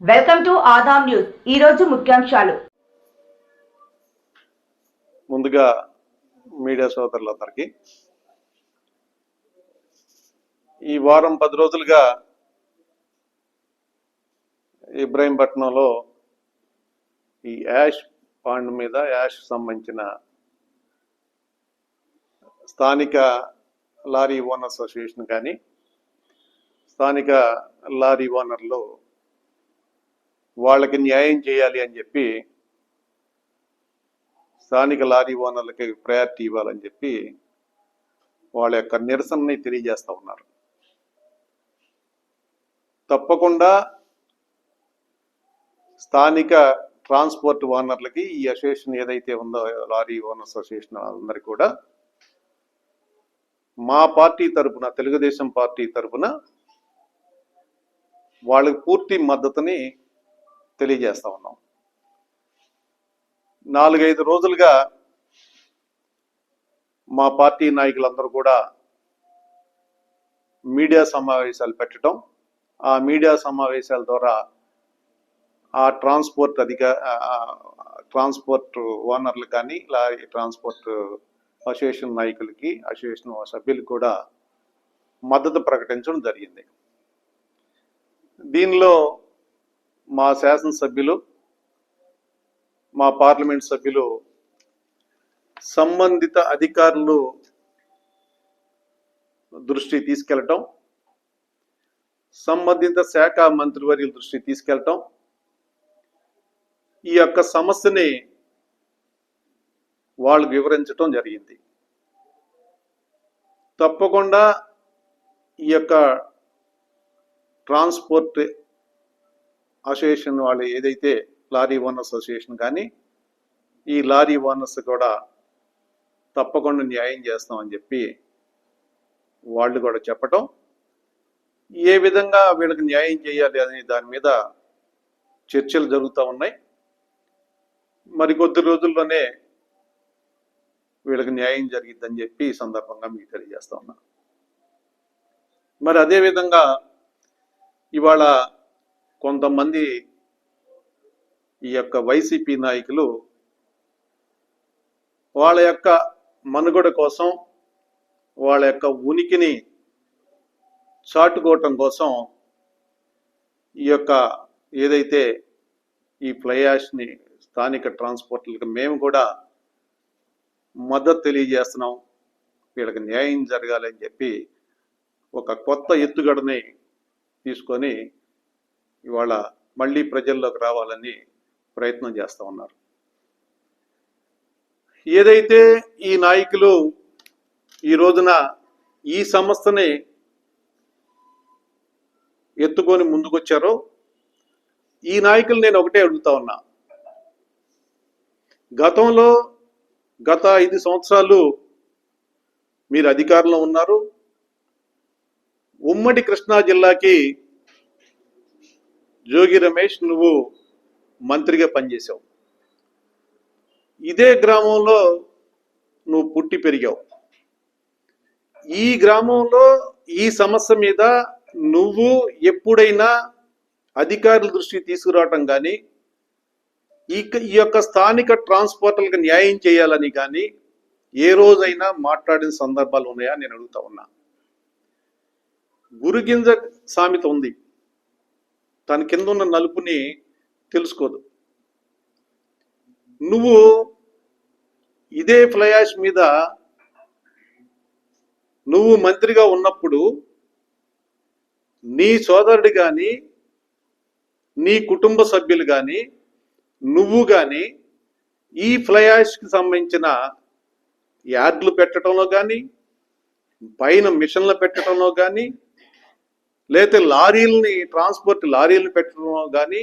Welcome to Adam news. ఈ రోజు ముఖ్యాంశాలు. ముందుగా మీడియా సోదరులందరికీ ఈ వారం పది రోజులుగా ఇబ్రాహీంపట్నంలో ఈ యాష్ పాండ్ మీద యాష్ సంబంధించిన స్థానిక లారీ ఓనర్ అసోసియేషన్ కానీ స్థానిక లారీ ఓనర్లు వాళ్ళకి న్యాయం చేయాలి అని చెప్పి స్థానిక లారీ ఓనర్లకి ప్రయారిటీ ఇవ్వాలని చెప్పి వాళ్ళ యొక్క నిరసనని తెలియజేస్తా ఉన్నారు. తప్పకుండా స్థానిక ట్రాన్స్పోర్ట్ ఓనర్లకి ఈ అసోసియేషన్ ఏదైతే ఉందో లారీ ఓనర్స్ అసోసియేషన్ అందరికీ కూడా మా పార్టీ తరపున తెలుగుదేశం పార్టీ తరపున వాళ్ళకి పూర్తి మద్దతుని తెలియజేస్తా ఉన్నాం. నాలుగైదు రోజులుగా మా పార్టీ నాయకులందరూ కూడా మీడియా సమావేశాలు పెట్టడం ఆ మీడియా సమావేశాల ద్వారా ఆ ట్రాన్స్పోర్ట్ అధిక ట్రాన్స్పోర్ట్ ఓనర్లు కానీ లారీ ట్రాన్స్పోర్ట్ అసోసియేషన్ నాయకులకి అసోసియేషన్ సభ్యులకు కూడా మద్దతు ప్రకటించడం జరిగింది. దీనిలో మా శాసనసభ్యులు మా పార్లమెంట్ సభ్యులు సంబంధిత అధికారులు దృష్టి తీసుకెళ్ళటం సంబంధిత శాఖ మంత్రివర్యుల దృష్టి తీసుకెళ్ళటం ఈ యొక్క సమస్యని వాళ్ళు వివరించటం జరిగింది. తప్పకుండా ఈ యొక్క ట్రాన్స్పోర్ట్ అసోసియేషన్ వాళ్ళు ఏదైతే లారీ ఓనర్స్ అసోసియేషన్ కానీ ఈ లారీ ఓనర్స్ కూడా తప్పకుండా న్యాయం చేస్తామని చెప్పి వాళ్ళు కూడా చెప్పటం ఏ విధంగా వీళ్ళకి న్యాయం చేయాలి అనే దాని మీద చర్చలు జరుగుతూ ఉన్నాయి. మరి కొద్ది రోజుల్లోనే వీళ్ళకి న్యాయం జరిగిద్దని చెప్పి ఈ సందర్భంగా మీకు తెలియజేస్తా ఉన్నా. మరి అదేవిధంగా ఇవాళ కొంతమంది ఈ యొక్క వైసీపీ నాయకులు వాళ్ళ యొక్క మనుగడ కోసం వాళ్ళ యొక్క ఉనికిని చాటుకోవటం కోసం ఈ యొక్క ఏదైతే ఈ ఫ్లై యాష్ని స్థానిక ట్రాన్స్పోర్ట్లకు మేము కూడా మద్దతు తెలియజేస్తున్నాం. వీళ్ళకి న్యాయం జరగాలని చెప్పి ఒక కొత్త ఎత్తుగడని తీసుకొని ఇవాళ మళ్ళీ ప్రజల్లోకి రావాలని ప్రయత్నం చేస్తూ ఉన్నారు. ఏదైతే ఈ నాయకులు ఈ రోజున ఈ సంస్థని ఎత్తుకొని ముందుకొచ్చారో ఈ నాయకులు నేను ఒకటే అడుగుతా ఉన్నా. గతంలో గత ఐదు సంవత్సరాలు మీరు అధికారంలో ఉన్నారు. ఉమ్మడి కృష్ణా జిల్లాకి జోగి రమేష్ నువ్వు మంత్రిగా పనిచేసావు ఇదే గ్రామంలో నువ్వు పుట్టి పెరిగావు. ఈ గ్రామంలో ఈ సమస్య మీద నువ్వు ఎప్పుడైనా అధికారుల దృష్టికి తీసుకురావటం కానీ ఈ ఈ యొక్క స్థానిక ట్రాన్స్పోర్టర్లకు న్యాయం చేయాలని కానీ ఏ రోజైనా మాట్లాడిన సందర్భాలు ఉన్నాయా నేను అడుగుతా ఉన్నా. గురుగింజ సామెత ఉంది. తన కింద ఉన్న నలుపుని తెలుసుకోదు. నువ్వు ఇదే ఫ్లయాష్ మీద నువ్వు మంత్రిగా ఉన్నప్పుడు నీ సోదరుడు కానీ నీ కుటుంబ సభ్యులు కానీ నువ్వు కానీ ఈ ఫ్లయాష్కి సంబంధించిన యార్డ్లు పెట్టడంలో కానీ పైన మిషన్లు పెట్టడంలో కానీ లేకపోతే లారీలని ట్రాన్స్పోర్ట్ లారీలు పెట్టడం కానీ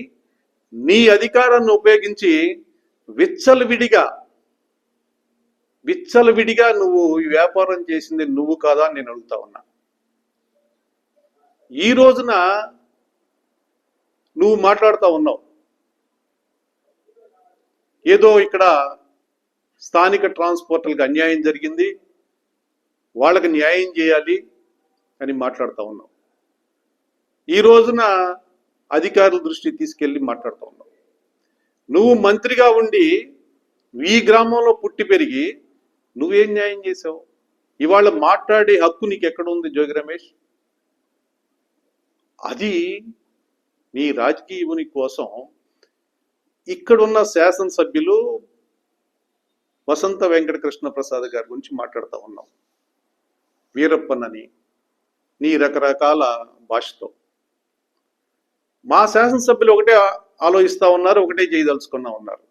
నీ అధికారాన్ని ఉపయోగించి విచ్చలవిడిగా విచ్చలవిడిగా నువ్వు ఈ వ్యాపారం చేసింది నువ్వు కాదా అని నేను అడుగుతా ఉన్నా. ఈ రోజున నువ్వు మాట్లాడుతూ ఉన్నావు. ఏదో ఇక్కడ స్థానిక ట్రాన్స్పోర్టర్లకు అన్యాయం జరిగింది వాళ్ళకి న్యాయం చేయాలి అని మాట్లాడుతూ ఉన్నావు. ఈ రోజున అధికారుల దృష్టికి తీసుకెళ్ళి మాట్లాడుతూ ఉన్నావు నువ్వు మంత్రిగా ఉండి ఈ గ్రామంలో పుట్టి పెరిగి నువ్వేం న్యాయం చేసావు ఇవాళ మాట్లాడే హక్కు నీకు ఎక్కడ ఉంది జోగి రమేష్? అది నీ రాజకీయ ఉనికి కోసం ఇక్కడున్న శాసనసభ్యులు వసంత వెంకట కృష్ణ ప్రసాద్ గారి గురించి మాట్లాడుతూ ఉన్నాం. వీరప్పనని నీ రకరకాల భాషతో. మా శాసనసభ్యులు ఒకటే ఆలోచిస్తూ ఉన్నారు ఒకటే చేయదలుచుకున్నా ఉన్నారు.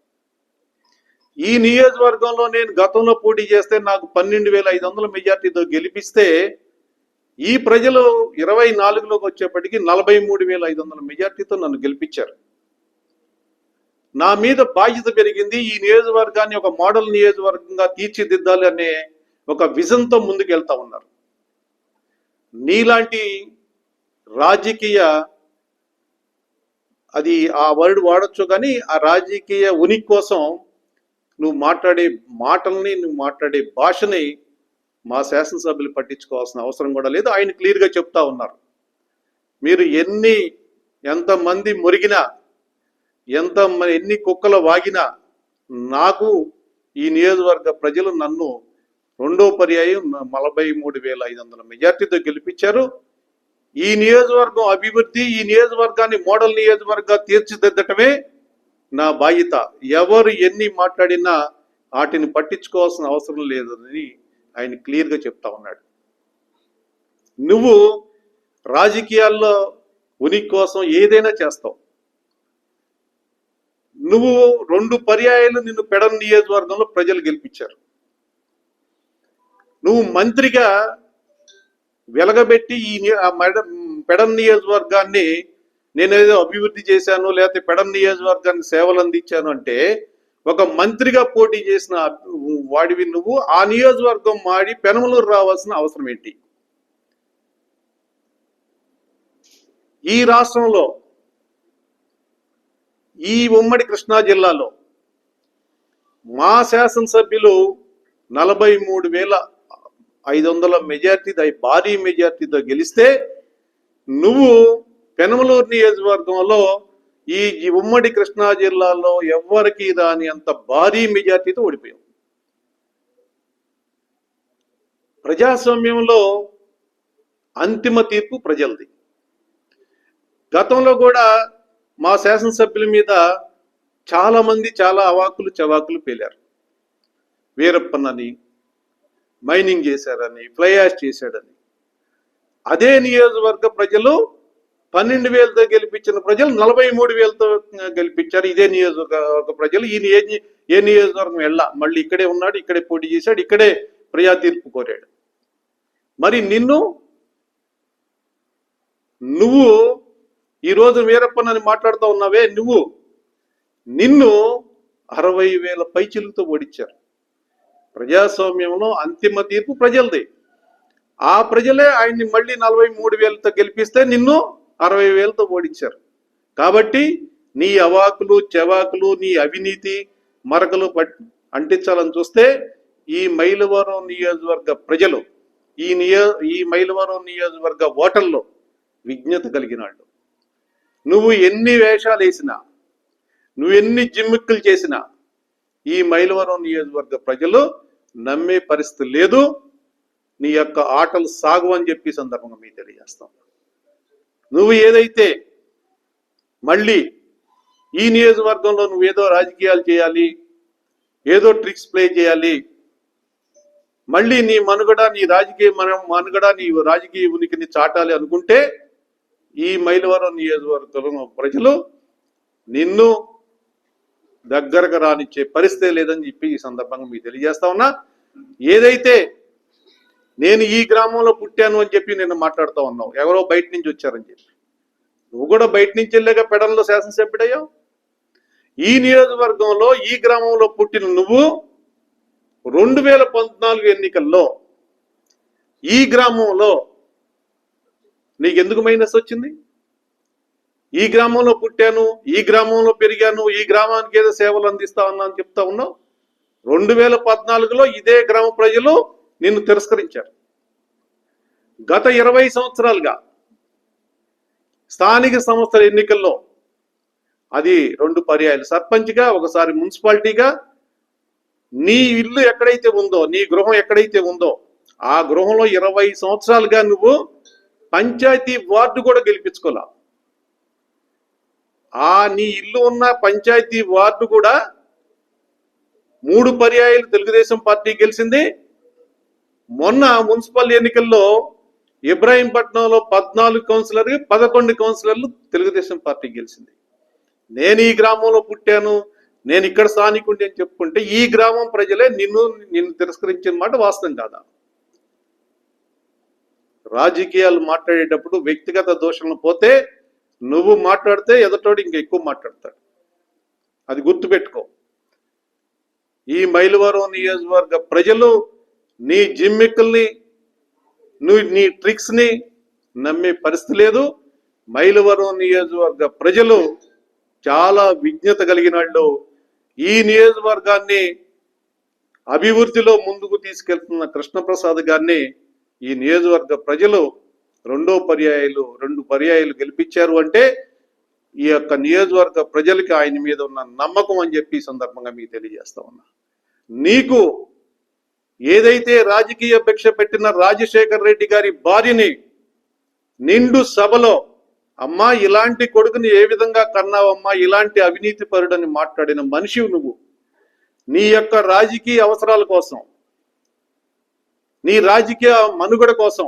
ఈ నియోజకవర్గంలో నేను గతంలో పోటీ చేస్తే నాకు పన్నెండు వేల ఐదు వందల మెజార్టీతో గెలిపిస్తే ఈ ప్రజలు ఇరవై నాలుగులోకి వచ్చేప్పటికి నలభై మూడు వేల ఐదు వందల మెజార్టీతో నన్ను గెలిపించారు. నా మీద బాధ్యత పెరిగింది ఈ నియోజకవర్గాన్ని ఒక మోడల్ నియోజకవర్గంగా తీర్చిదిద్దాలి అనే ఒక విజన్తో ముందుకెళ్తా ఉన్నారు. నీలాంటి రాజకీయ అది ఆ వర్డ్ వాడచ్చు కానీ ఆ రాజకీయ ఉనికి కోసం నువ్వు మాట్లాడే మాటల్ని నువ్వు మాట్లాడే భాషని మా శాసనసభ్యులు పట్టించుకోవాల్సిన అవసరం కూడా లేదు. ఆయన క్లియర్గా చెప్తా ఉన్నారు. మీరు ఎన్ని ఎంతమంది మురిగినా ఎంత మ- ఎన్ని కుక్కలు వాగినా నాకు ఈ నియోజకవర్గ ప్రజలు నన్ను రెండో పర్యాయం నలభై మూడు వేల ఐదు వందల మెజార్టీతో గెలిపించారు. ఈ నియోజకవర్గం అభివృద్ధి ఈ నియోజకవర్గాన్ని మోడల్ నియోజకవర్గంగా తీర్చిదిద్దటమే నా బాధ్యత. ఎవరు ఎన్ని మాట్లాడినా వాటిని పట్టించుకోవాల్సిన అవసరం లేదని ఆయన క్లియర్గా చెప్తా ఉన్నాడు. నువ్వు రాజకీయాల్లో ఉనికి కోసం ఏదైనా చేస్తావు. నువ్వు రెండు పర్యాయాలు నిన్ను పెడన్ నియోజకవర్గంలో ప్రజలు గెలిపించారు. నువ్వు మంత్రిగా వెలగబెట్టి ఈ ఆ మెడ- పెడన్ నియోజకవర్గాన్ని నేనేదో అభివృద్ధి చేశాను లేకపోతే పెడన్ నియోజకవర్గానికి సేవలు అందించాను అంటే ఒక మంత్రిగా పోటీ చేసిన వాడివి నువ్వు. ఆ నియోజకవర్గం మాడి పెనమలూరు రావాల్సిన అవసరం ఏంటి? ఈ రాష్ట్రంలో ఈ ఉమ్మడి కృష్ణా జిల్లాలో మా శాసనసభ్యులు నలభై మూడు వేల ఐదు వందల మెజార్టీతో భారీ మెజార్టీతో గెలిస్తే నువ్వు పెనమలూరు నియోజకవర్గంలో ఈ ఉమ్మడి కృష్ణా జిల్లాలో ఎవ్వరికి దాని అంత భారీ మెజార్టీతో ఓడిపోయావు. ప్రజాస్వామ్యంలో అంతిమ తీర్పు ప్రజలది. గతంలో కూడా మా శాసనసభ్యుల మీద చాలా మంది చాలా అవాకులు చవాకులు పేలారు. వీరప్పనని మైనింగ్ చేశారని ఫ్లై యాష్ చేశాడని. అదే నియోజకవర్గ ప్రజలు పన్నెండు వేలతో గెలిపించిన ప్రజలు నలభై మూడు వేలతో గెలిపించారు. ఇదే నియోజకవర్గ ప్రజలు. ఈయన ఏ ఏ నియోజకవర్గం వెళ్ళా మళ్ళీ ఇక్కడే ఉన్నాడు ఇక్కడే పోటీ చేశాడు ఇక్కడే ప్రజా తీర్పు కోరాడు. మరి నిన్ను నువ్వు ఈరోజు వీరప్పనని మాట్లాడుతూ ఉన్నావే నువ్వు నిన్ను అరవై వేల పైచిలతో ఓడించారు. ప్రజాస్వామ్యంలో అంతిమ తీర్పు ప్రజలది. ఆ ప్రజలే ఆయన్ని మళ్ళీ నలభై మూడు వేలతో గెలిపిస్తే నిన్ను అరవై వేలతో ఓడించారు. కాబట్టి నీ అవాకులు చెవాకులు నీ అవినీతి మరకలు అంటించాలని చూస్తే ఈ మైలవరం నియోజకవర్గ ప్రజలు ఈ నియో ఈ మైలవరం నియోజకవర్గ ఓటర్లో విజ్ఞత కలిగిన వాళ్ళు. నువ్వు ఎన్ని వేషాలు వేసినా నువ్వు ఎన్ని జిమ్మిక్కులు చేసినా ఈ మైలవరం నియోజకవర్గ ప్రజలు నమ్మే పరిస్థితి లేదు. నీ యొక్క ఆటలు సాగు అని చెప్పి సందర్భంగా మీకు తెలియజేస్తాం. నువ్వు ఏదైతే మళ్ళీ ఈ నియోజకవర్గంలో నువ్వు ఏదో రాజకీయాలు చేయాలి ఏదో ట్రిక్స్ ప్లే చేయాలి మళ్ళీ నీ మనుగడ నీ రాజకీయ మన మనుగడ నీ రాజకీయ ఉనికిని చాటాలి అనుకుంటే ఈ మైలవరం నియోజకవర్గంలో ప్రజలు నిన్ను దగ్గరకు రానిచ్చే పరిస్థితి లేదని చెప్పి ఈ సందర్భంగా మీకు తెలియజేస్తా ఉన్నా. ఏదైతే నేను ఈ గ్రామంలో పుట్టాను అని చెప్పి నేను మాట్లాడుతూ ఉన్నావు ఎవరో బయట నుంచి వచ్చారని చెప్పి. నువ్వు కూడా బయట నుంచి వెళ్ళాక పెడల్లో శాసనసభ్యుడయ్యావు? ఈ నియోజకవర్గంలో ఈ గ్రామంలో పుట్టిన నువ్వు రెండు వేల పద్నాలుగు ఎన్నికల్లో ఈ గ్రామంలో నీకు ఎందుకు మైనస్ వచ్చింది? ఈ గ్రామంలో పుట్టాను ఈ గ్రామంలో పెరిగాను ఈ గ్రామానికి ఏదో సేవలు అందిస్తా ఉన్నా అని చెప్తా ఉన్నావు. రెండు వేల పద్నాలుగులో ఇదే గ్రామ ప్రజలు నిన్ను తిరస్కరించారు. గత ఇరవై సంవత్సరాలుగా స్థానిక సంస్థల ఎన్నికల్లో అది రెండు పర్యాయాలు. సర్పంచ్గా ఒకసారి మున్సిపాలిటీగా. నీ ఇల్లు ఎక్కడైతే ఉందో నీ గృహం ఎక్కడైతే ఉందో ఆ గృహంలో ఇరవై సంవత్సరాలుగా నువ్వు పంచాయతీ వార్డు కూడా గెలిపించుకోలేవు ఆ నీ ఇల్లు ఉన్న పంచాయతీ వార్డు కూడా మూడు పర్యాయాలు తెలుగుదేశం పార్టీ గెలిచింది. మొన్న మున్సిపల్ ఎన్నికల్లో ఇబ్రాహీంపట్నంలో పద్నాలుగు కౌన్సిలర్కి పదకొండు కౌన్సిలర్లు తెలుగుదేశం పార్టీ గెలిచింది. నేను ఈ గ్రామంలో పుట్టాను నేను ఇక్కడ స్థానికుండి అని చెప్పుకుంటే ఈ గ్రామం ప్రజలే నిన్ను నిన్ను తిరస్కరించిన మాట వాస్తవం కాదా? రాజకీయాలు మాట్లాడేటప్పుడు వ్యక్తిగత దోషణలు పోతే నువ్వు మాట్లాడితే ఎదటోడు ఇంకా ఎక్కువ మాట్లాడతాడు. అది గుర్తుపెట్టుకో. ఈ మైలవరం నియోజకవర్గ ప్రజలు నీ జిమ్మిక్కుల్ని నువ్వు నీ ట్రిక్స్ని నమ్మే పరిస్థితి లేదు. మైలవరం నియోజకవర్గ ప్రజలు చాలా విజ్ఞత కలిగిన వాళ్ళు. ఈ నియోజకవర్గాన్ని అభివృద్ధిలో ముందుకు తీసుకెళ్తున్న కృష్ణప్రసాద్ గారిని ఈ నియోజకవర్గ ప్రజలు రెండో పర్యాయాలు రెండు పర్యాయాలు గెలిపించారు అంటే ఈ యొక్క నియోజకవర్గ ప్రజలకి ఆయన మీద ఉన్న నమ్మకం అని చెప్పి సందర్భంగా మీకు తెలియజేస్తా ఉన్నా. నీకు ఏదైతే రాజకీయ భిక్ష పెట్టిన రాజశేఖర్ రెడ్డి గారి భార్యని నిండు సభలో అమ్మా ఇలాంటి కొడుకుని ఏ విధంగా కన్నావమ్మా? ఇలాంటి అవినీతి పరుడని మాట్లాడిన మనిషివి నువ్వు. నీ యొక్క రాజకీయ అవసరాల కోసం నీ రాజకీయ మనుగడ కోసం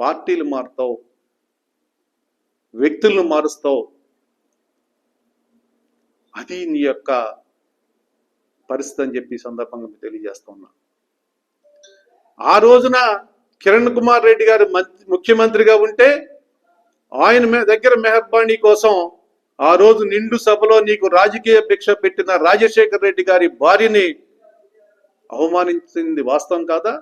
పార్టీలు మారుతావు వ్యక్తులను మారుస్తావు. అది నీ యొక్క పరిస్థితి అని చెప్పి సందర్భంగా తెలియజేస్తా ఉన్నా. ఆ రోజున కిరణ్ కుమార్ రెడ్డి గారు ముఖ్యమంత్రిగా ఉంటే ఆయన దగ్గర మెహర్బానీ కోసం ఆ రోజు నిండు సభలో నీకు రాజకీయ భిక్ష పెట్టిన రాజశేఖర్ రెడ్డి గారి భార్యని అవమానించింది వాస్తవం కాదా?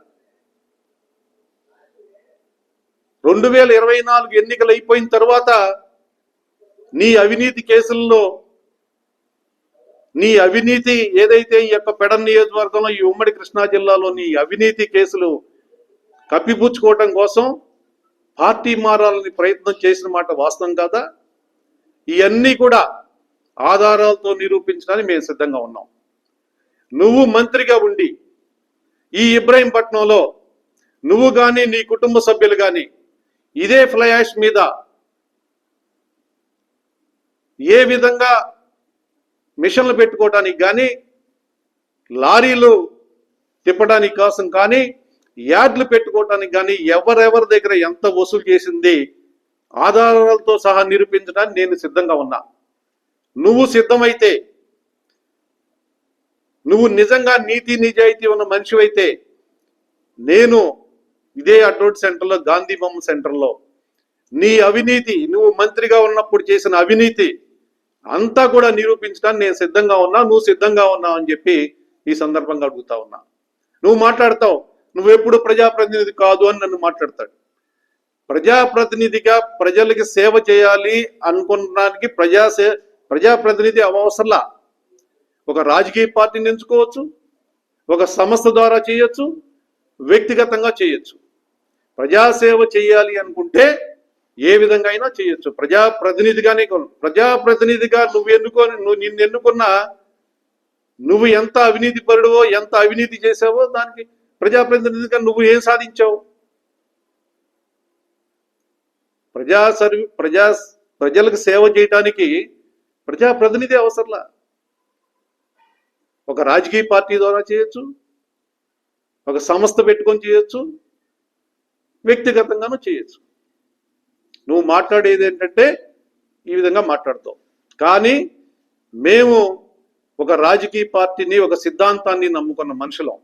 రెండు వేల ఇరవై నాలుగు ఎన్నికలు అయిపోయిన తర్వాత నీ అవినీతి కేసుల్లో నీ అవినీతి ఏదైతే ఈ యొక్క పెడ నియోజకవర్గంలో ఈ ఉమ్మడి కృష్ణా జిల్లాలో నీ అవినీతి కేసులు కప్పిపుచ్చుకోవటం కోసం పార్టీ మారాలని ప్రయత్నం చేసిన మాట వాస్తవం కాదా? ఇవన్నీ కూడా ఆధారాలతో నిరూపించడానికి మేము సిద్ధంగా ఉన్నాం. నువ్వు మంత్రిగా ఉండి ఈ ఇబ్రాహీంపట్నంలో నువ్వు కానీ నీ కుటుంబ సభ్యులు కానీ ఇదే ఫ్లై యాష్ మీద ఏ విధంగా మిషన్లు పెట్టుకోవడానికి కానీ లారీలు తిప్పడానికి కోసం కానీ యార్డ్లు పెట్టుకోవడానికి కానీ ఎవరెవరి దగ్గర ఎంత వసూలు చేసింది ఆధారాలతో సహా నిరూపించడానికి నేను సిద్ధంగా ఉన్నా. నువ్వు సిద్ధమైతే నువ్వు నిజంగా నీతి నిజాయితీ ఉన్న మనిషివైతే నేను ఇదే అడ్రోడ్ సెంటర్లో గాంధీ బొమ్మ సెంటర్లో. నీ అవినీతి నువ్వు మంత్రిగా ఉన్నప్పుడు చేసిన అవినీతి అంతా కూడా నిరూపించడానికి నేను సిద్ధంగా ఉన్నా నువ్వు సిద్ధంగా ఉన్నావు అని చెప్పి ఈ సందర్భంగా అడుగుతా ఉన్నా. నువ్వు మాట్లాడతావు నువ్వు ఎప్పుడు ప్రజాప్రతినిధి కాదు అని నన్ను మాట్లాడతాడు. ప్రజాప్రతినిధిగా ప్రజలకి సేవ చేయాలి అనుకున్నానికి ప్రజా సే ప్రజాప్రతినిధి అవసరంలా ఒక రాజకీయ పార్టీని ఎంచుకోవచ్చు ఒక సంస్థ ద్వారా చేయొచ్చు వ్యక్తిగతంగా చేయొచ్చు. ప్రజాసేవ చేయాలి అనుకుంటే ఏ విధంగా అయినా చేయొచ్చు. ప్రజాప్రతినిధిగానే ప్రజాప్రతినిధిగా నువ్వు ఎన్నుకొని నువ్వు నిన్ను ఎన్నుకున్నా నువ్వు ఎంత అవినీతి పరుడువో ఎంత అవినీతి చేసావో దానికి ప్రజాప్రతినిధిగా నువ్వు ఏం సాధించావు? ప్రజా సర్వీ ప్రజా ప్రజలకు సేవ చేయటానికి ప్రజాప్రతినిధి అవసరంలా? ఒక రాజకీయ పార్టీ ద్వారా చేయొచ్చు. ఒక సంస్థ పెట్టుకొని చేయొచ్చు. వ్యక్తిగతంగానూ చేయొచ్చు. నువ్వు మాట్లాడేది ఏంటంటే ఈ విధంగా మాట్లాడతావు. కానీ మేము ఒక రాజకీయ పార్టీని ఒక సిద్ధాంతాన్ని నమ్ముకున్న మనుషులం.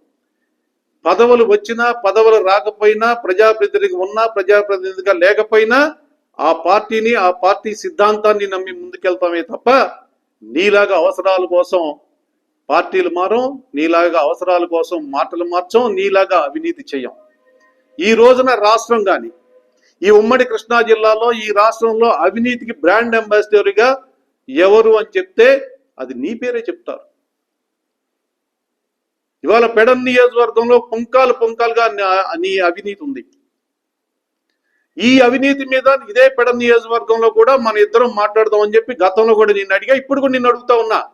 పదవులు వచ్చినా పదవులు రాకపోయినా ప్రజాప్రతినిధిగా ఉన్నా ప్రజాప్రతినిధిగా లేకపోయినా ఆ పార్టీని ఆ పార్టీ సిద్ధాంతాన్ని నమ్మి ముందుకెళ్తామే తప్ప నీలాగా అవసరాల కోసం పార్టీలు మారం నీలాగా అవసరాల కోసం మాటలు మార్చం నీలాగా అవినీతి చేయం. ఈ రోజున రాష్ట్రం కానీ ఈ ఉమ్మడి కృష్ణా జిల్లాలో ఈ రాష్ట్రంలో అవినీతికి బ్రాండ్ అంబాసిడర్గా ఎవరు అని చెప్తే అది నీ పేరే చెప్తారు. ఇవాళ పెడన్ నియోజకవర్గంలో పుంకాలు పుంకాలుగా నీ- అవినీతి ఉంది. ఈ అవినీతి మీద ఇదే పెడ నియోజకవర్గంలో కూడా మన ఇద్దరం మాట్లాడదాం అని చెప్పి గతంలో కూడా నిన్ను అడిగా ఇప్పుడు కూడా నిన్ను అడుగుతా ఉన్నా.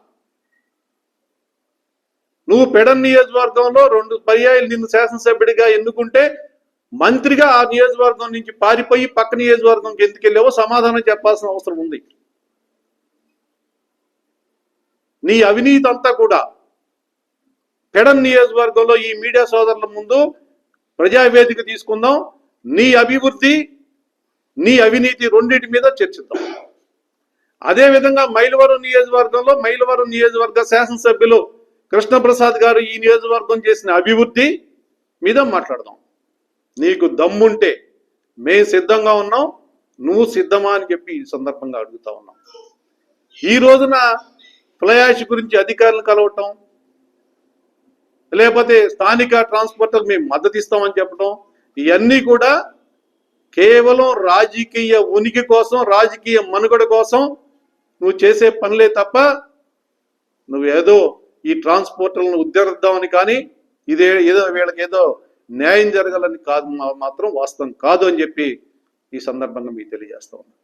నువ్వు పెడ నియోజకవర్గంలో రెండు పర్యాయాలు నిన్ను శాసనసభ్యుడిగా ఎన్నుకుంటే మంత్రిగా ఆ నియోజకవర్గం నుంచి పారిపోయి పక్క నియోజకవర్గంకి ఎందుకు వెళ్ళావో సమాధానం చెప్పాల్సిన అవసరం ఉంది. నీ అవినీతి అంతా కూడా పెడన్ నియోజకవర్గంలో ఈ మీడియా సోదరుల ముందు ప్రజావేదిక తీసుకుందాం. నీ అభివృద్ధి నీ అవినీతి రెండింటి మీద చర్చిద్దాం. అదేవిధంగా మైలవరం నియోజకవర్గంలో మైలవరం నియోజకవర్గ శాసనసభ్యులు కృష్ణప్రసాద్ గారు ఈ నియోజకవర్గం చేసిన అభివృద్ధి మీద మాట్లాడదాం. నీకు దమ్ముంటే మేము సిద్ధంగా ఉన్నాం నువ్వు సిద్ధమా అని చెప్పి ఈ సందర్భంగా అడుగుతా ఉన్నాం. ఈ రోజున ఫ్లయాష్ గురించి అధికారులు కలవటం లేకపోతే స్థానిక ట్రాన్స్పోర్టర్ మేము మద్దతు ఇస్తామని చెప్పడం ఇవన్నీ కూడా కేవలం రాజకీయ ఉనికి కోసం రాజకీయ మనుగడ కోసం నువ్వు చేసే పనులే తప్ప నువ్వేదో ఈ ట్రాన్స్పోర్టర్లను ఉద్ధరిద్దామని కానీ ఇదే ఏదో వీళ్ళకి ఏదో న్యాయం జరగాలని కాదు మాత్రం వాస్తవం కాదు అని చెప్పి ఈ సందర్భంగా మీకు తెలియజేస్తా ఉన్నాను